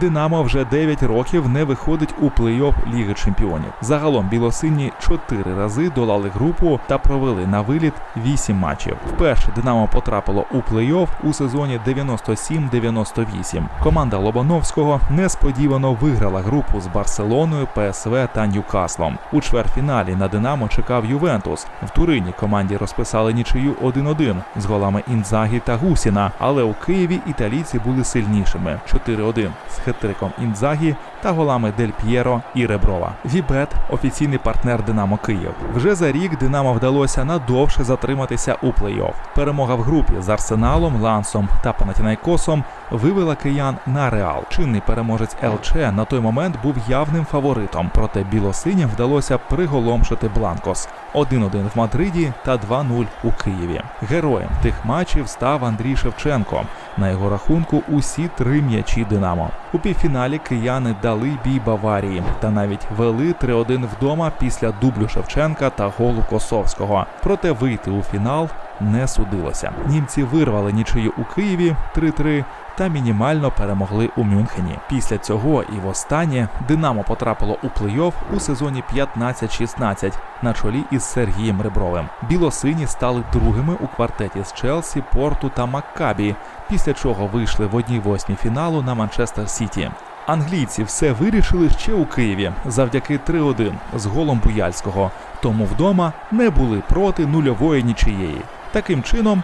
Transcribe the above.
Динамо вже 9 років не виходить у плей-офф Ліги Чемпіонів. Загалом білосині 4 рази долали групу та провели на виліт 8 матчів. Вперше Динамо потрапило у плей-офф у сезоні 97-98. Команда Лобановського несподівано виграла групу з Барселоною, ПСВ та Ньюкаслом. У чвертьфіналі на Динамо чекав Ювентус. В Турині команді розписали нічию 1-1 з голами Інзагі та Гусіна, але у Києві італійці були сильнішими 4-1 з хет-триком Інзагі та голами Дель П'єро і Реброва. Вібет офіційний партнер Динамо Київ. Вже за рік Динамо вдалося надовше затриматися у плей-офф. Перемога в групі з Арсеналом, Лансом та Панатінайкосом вивела киян на Реал. Чинний переможець ЛЧ на той момент був явним фаворитом, проте білосиням вдалося приголомшити Бланкос 1-1 в Мадриді та 2-0 у Києві. Героєм тих матчів став Андрій Шевченко. На його рахунку усі три м'ячі Динамо. У півфіналі кияни дали бій Баварії та навіть вели 3-1 вдома після дублю Шевченка та голу Косовського. Проте вийти у фінал не судилося. Німці вирвали нічию у Києві 3-3 та мінімально перемогли у Мюнхені. Після цього і востаннє Динамо потрапило у плей-офф у сезоні 15-16 на чолі із Сергієм Ребровим. Білосині стали другими у квартеті з Челсі, Порту та Маккабі, після чого вийшли в одній восьмій фіналу на Манчестер Сіті. Англійці все вирішили ще у Києві завдяки 3-1 з голом Буяльського, тому вдома не були проти нульової нічиєї. Таким чином,